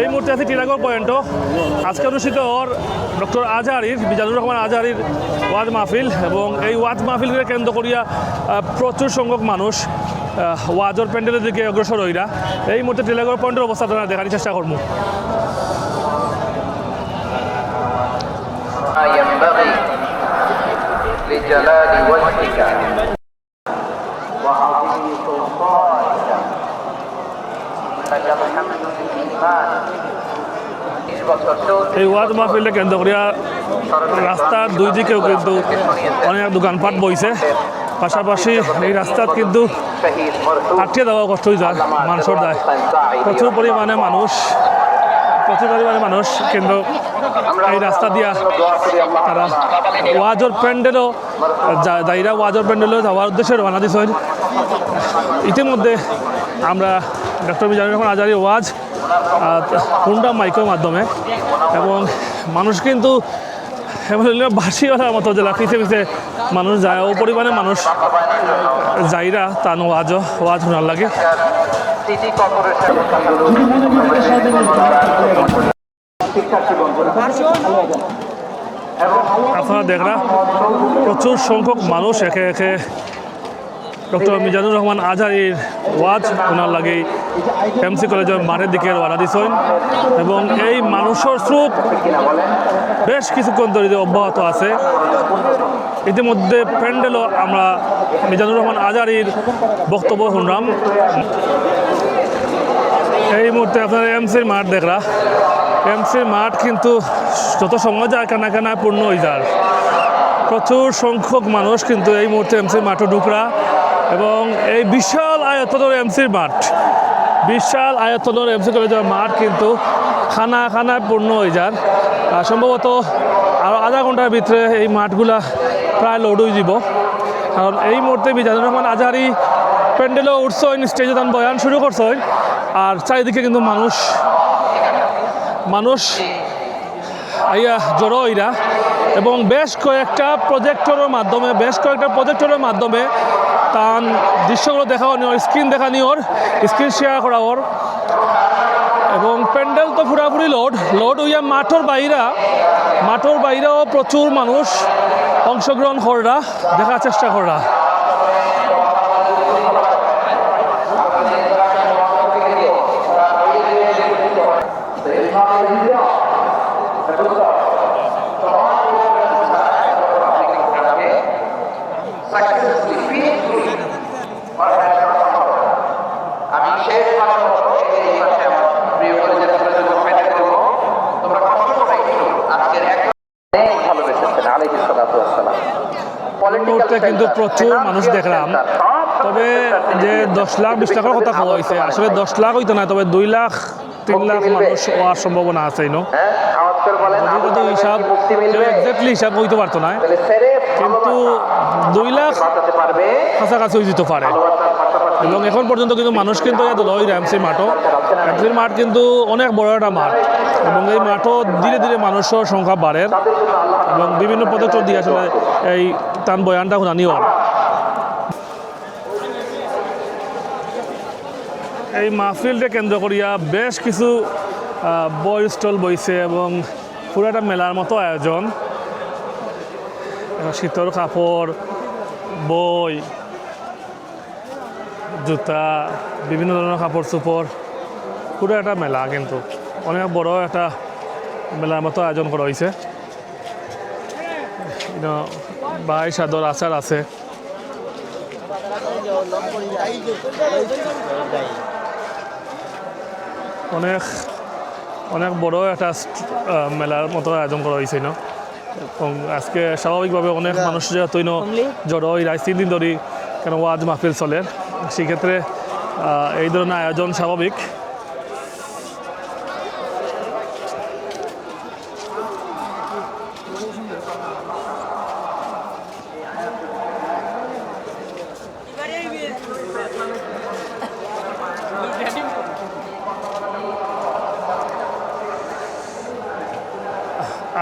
এই মুহূর্তে আছি টিলাগড় পয়েন্টও আজকে অনুষ্ঠিত ওর ডক্টর আজহারির মিজানুর রহমান আজহারির ওয়াজ মাহফিল এবং এই ওয়াজ মাহফিলকে কেন্দ্র করিয়া আহ, প্রচুর সংখ্যক মানুষ আহ, ওয়াজর প্যান্ডেলের দিকে অগ্রসর হইরা এই মুহূর্তে টিলাগড় পয়েন্টের অবস্থা আপনারা দেখার চেষ্টা করবো ما ينبغي لجلال وجهك وعظيم سلطانك এই ওয়াজ মাহফিলকে কেন্দ্র করিয়া রাস্তার দুই দিকেও কিন্তু অনেক দোকানপাট বইছে। পাশাপাশি এই রাস্তাত কিন্তু আটকে দেওয়া কষ্ট হয়ে যায় মানুষের দায় প্রচুর পরিমাণে মানুষ প্রচুর পরিমাণে মানুষ কিন্তু এই রাস্তা দিয়া তারা ওয়াজর প্যান্ডেলও যাইরা ওয়াজর প্যান্ডেলও যাওয়ার উদ্দেশ্যে রওনা দিছে ইতিমধ্যে আমরা ডক্টর মিজানুর রহমান আজারি ওয়াজ হুন্ডা মাইকের মাধ্যমে। এবং মানুষ কিন্তু বাসিওয়ালার মতো জেলা পিছিয়ে পিছিয়ে মানুষ যায় ও পরিমাণে মানুষ যাইরা তান ওয়াজ ওয়াজ শোনার লাগে। আপনারা দেখরা, প্রচুর সংখ্যক মানুষ একে একে ডক্টর মিজানুর রহমান আজহারির ওয়াজ ওনার লাগে এমসি কলেজের মাঠের দিকে রওনা দিছেন এবং এই মানুষের স্রোত বেশ কিছুক্ষণ ধরে অব্যাহত আছে। ইতিমধ্যে প্যান্ডেলও আমরা মিজানুর রহমান আজারির বক্তব্য শুনলাম। এই মুহূর্তে আপনারা এমসির মাঠ দেখরা এমসির মাঠ কিন্তু যত সময় যায় কানা কানা পূর্ণ হয়ে যায়। প্রচুর সংখ্যক মানুষ কিন্তু এই মুহূর্তে এমসির মাঠে ঢুকরা এবং এই বিশাল আয়তনের এমসির মাঠ। বিশাল আয়তনের এমসি কলেজের মাঠ কিন্তু খানা খানায় পূর্ণ হয়ে আর সম্ভবত আরও আধা ঘণ্টার ভিতরে এই মাঠগুলা প্রায় লোড হয়ে যাব। কারণ এই মুহূর্তে বিজানুর রহমান আজহারি প্যান্ডেলও উঠছেন স্টেজে তান বয়ান শুরু করছেন আর চারিদিকে কিন্তু মানুষ মানুষ আইয়া জড়ো হইরা। এবং বেশ কয়েকটা প্রজেক্টরের মাধ্যমে, বেশ কয়েকটা প্রজেক্টরের মাধ্যমে তার দৃশ্যগুলো দেখা নিওর স্ক্রিন দেখা নিওর স্ক্রিন শেয়ার করা ওর। এবং প্যান্ডেল তো পুরাপুরি লোড লোড হইয়া মাঠের বাইরা, মাঠের বাইরেও প্রচুর মানুষ অংশগ্রহণ কররা, দেখার চেষ্টা কররা successfully, peacefully, আমি শেষ মাসের মতো এই মাসে আমার প্রিয় কলেজের ছেলেদের কমেন্ট করব তোমরা কষ্ট করে একটু আজকের এক অনেক ভালোবেসেছেন আলাইহিস সালাতু ওয়াসসালাম মুহূর্তে কিন্তু প্রচুর মানুষ দেখলাম। তবে যে দশ লাখ বিশ লাখের কথা খাওয়া হয়েছে আসলে দশ লাখ হইতো না তবে দুই লাখ তিন লাখ মানুষ হওয়ার সম্ভাবনা আছে নো হ্যাঁ যদি হিসাব মুক্তি এক্স্যাক্টলি হিসাব হইতে পারতো না। কিন্তু দুই লাখ কাছাকাছি হয়ে যেতে পারে। এবং এখন পর্যন্ত কিন্তু মানুষ কিন্তু এত লয় র্যামসি মাঠও র্যামসির মাঠ কিন্তু অনেক বড় একটা মাঠ। এবং এই মাঠও ধীরে ধীরে মানুষের সংখ্যা বাড়ে এবং বিভিন্ন পদক্ষেপ দিয়ে আসলে এই তান বয়ানটা শুনানি এই মাহফিলটা কেন্দ্র করিয়া বেশ কিছু বই স্টল বইছে এবং পুরো একটা মেলার মতো আয়োজন। শীতল কাপড়, বই জুতা বিভিন্ন ধরনের কাপড় চোপড় পুরো একটা মেলা কিন্তু। অনেক বড় একটা মেলার মতো আয়োজন করা হয়েছে বাই সাদর আচার আছে। অনেক অনেক বড় একটা মেলার মতো আয়োজন করা হয়েছে ন এবং আজকে স্বাভাবিকভাবে অনেক মানুষ যেহেতু ন জড়ো এই রাইস তিন দিন ধরে কেন ওয়াজ মাহফিল চলে। সেক্ষেত্রে এই ধরনের আয়োজন স্বাভাবিক।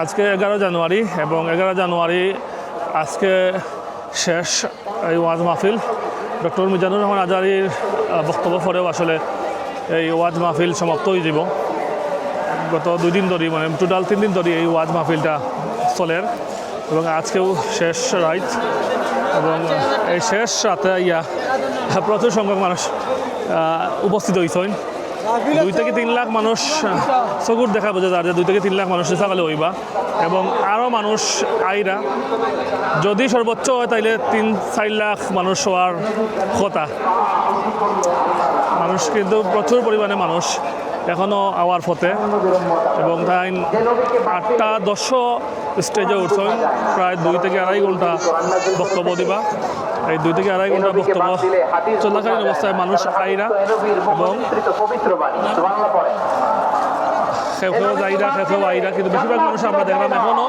আজকে এগারো জানুয়ারি এবং এগারো জানুয়ারি আজকে শেষ এই ওয়াজ মাহফিল। ডক্টর মিজানুর রহমান আজারির বক্তব্য পরেও আসলে এই ওয়াজ মাহফিল সমাপ্ত হয়ে যাব গত দুই দিন ধরে মানে টোটাল তিন দিন ধরে এই ওয়াজ মাহফিলটা চলের এবং আজকেও শেষ রাইট এবং এই শেষ রাতে ইয়া, প্রচুর সংখ্যক মানুষ উপস্থিত হয়েছেন দুই থেকে তিন লাখ মানুষ চকুর দেখা বোঝা যায় যে দুই থেকে তিন লাখ মানুষ সকালে হইবা। এবং আরও মানুষ আইরা, যদি সর্বোচ্চ হয় তাইলে তিন, চার লাখ মানুষ হওয়ার কথা। মানুষ কিন্তু প্রচুর পরিমাণে মানুষ এখনও আওয়ার পথে। এবং তাই আটটা দশ স্টেজে উঠছেন প্রায় দুই থেকে আড়াই ঘণ্টা বক্তব্য দিবা। এই দুই থেকে আড়াই ঘণ্টা বক্তব্য চলাকালীন অবস্থায় মানুষ আইরা এবং খেফেও যাইরা আইরা কিন্তু বেশিরভাগ মানুষ আমরা দেখলাম এখনও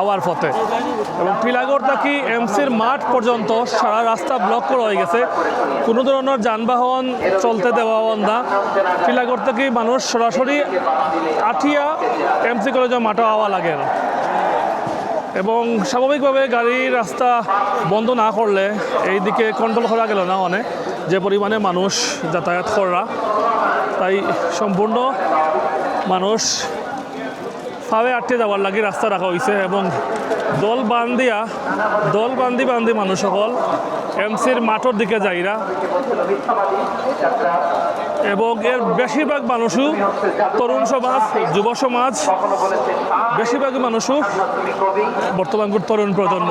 আওয়ার পথে। এবং টিলাগড় থাকি এমসির মাঠ পর্যন্ত সারা রাস্তা ব্লক করা হয়ে গেছে। কোনো ধরনের যানবাহন চলতে দেওয়া না টিলাগড় থেকে মানুষ সরাসরি আঠিয়া এমসি কলেজের মাঠে আওয়া লাগে না। এবং স্বাভাবিকভাবে গাড়ির রাস্তা বন্ধ না করলে এই দিকে কন্ট্রোল করা গেল না অনেক। যে পরিমাণে মানুষ যাতায়াত করা, তাই সম্পূর্ণ মানুষ ফাবে আটকে যাওয়ার লাগে রাস্তা রাখা হয়েছে এবং দল বান্ধিয়া, দল বান্ধি বান্ধি মানুষ সকল এমসির মাঠের দিকে যাইরা এবং এর বেশিরভাগ মানুষও তরুণ সমাজ, যুব সমাজ, বেশিরভাগ মানুষও বর্তমান তরুণ প্রজন্ম।